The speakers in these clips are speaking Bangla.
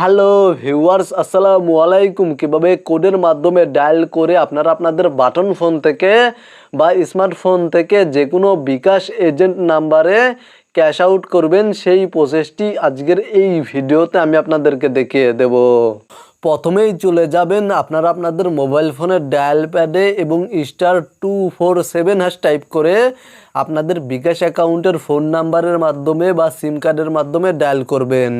হ্যালো ভিউয়ার্স আসসালামু আলাইকুম। কীভাবে কোডের মাধ্যমে ডায়াল করে আপনারা আপনাদের বাটন ফোন থেকে বা স্মার্টফোন থেকে যে কোনো বিকাশ এজেন্ট নাম্বারে ক্যাশ আউট করবেন, সেই প্রসেসটি আজকের এই ভিডিওতে আমি আপনাদেরকে দেখিয়ে দেব। প্রথমেই চলে যাবেন আপনারা আপনাদের মোবাইল ফোনের ডায়াল প্যাডে এবং star two four seven hash type করে আপনাদের বিকাশ অ্যাকাউন্টের ফোন নাম্বারের মাধ্যমে বা সিম কার্ডের মাধ্যমে ডায়াল করবেন।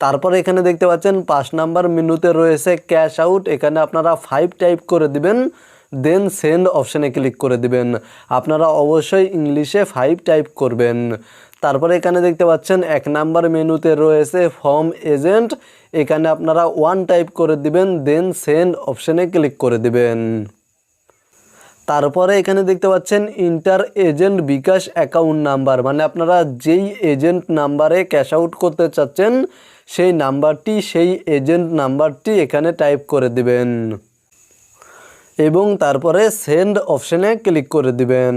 তারপরে এখানে দেখতে পাচ্ছেন পাঁচ নাম্বার মেনুতে রয়েছে ক্যাশ আউট। এখানে আপনারা ফাইভ টাইপ করে দিবেন দেন সেন্ড অপশানে ক্লিক করে দিবেন। আপনারা অবশ্যই ইংলিশে ফাইভ টাইপ করবেন। তারপরে এখানে দেখতে পাচ্ছেন এক নাম্বার মেনুতে রয়েছে ফর্ম এজেন্ট এখানে আপনারা ওয়ান টাইপ করে দিবেন দেন সেন্ড অপশানে ক্লিক করে দিবেন। তারপরে এখানে দেখতে পাচ্ছেন enter agent bKash account number মানে আপনারা যেই এজেন্ট নাম্বারে ক্যাশ আউট করতে চাচ্ছেন, সেই নাম্বারটি সেই এজেন্ট নাম্বারটি এখানে টাইপ করে দিবেন। এবং তারপরে সেন্ড অপশানে ক্লিক করে দিবেন।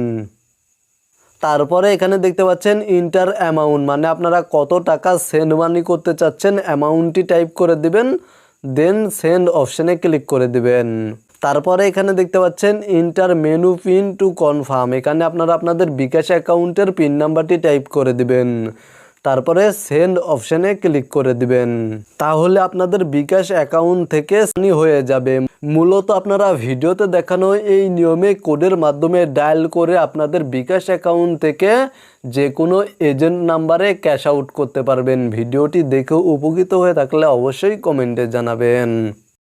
তারপরে এখানে দেখতে পাচ্ছেন ইন্টার অ্যামাউন্ট মানে আপনারা কত টাকা সেন্ড মানি করতে চাচ্ছেন অ্যামাউন্টটি টাইপ করে দিবেন দেন সেন্ড অপশানে ক্লিক করে দিবেন। তারপরে এখানে দেখতে পাচ্ছেন enter menu PIN to confirm এখানে আপনারা আপনাদের বিকাশ অ্যাকাউন্টের পিন নাম্বারটি টাইপ করে দিবেন। তারপরে সেন্ড অপশানে ক্লিক করে দিবেন। তাহলে আপনাদের বিকাশ অ্যাকাউন্ট থেকে সানি হয়ে যাবে। মূলত আপনারা ভিডিওতে দেখানো এই নিয়মে কোডের মাধ্যমে ডায়াল করে আপনাদের বিকাশ অ্যাকাউন্ট থেকে যে কোনো এজেন্ট নাম্বারে ক্যাশ আউট করতে পারবেন। ভিডিওটি দেখে উপকৃত হয়ে থাকলে অবশ্যই কমেন্টে জানাবেন।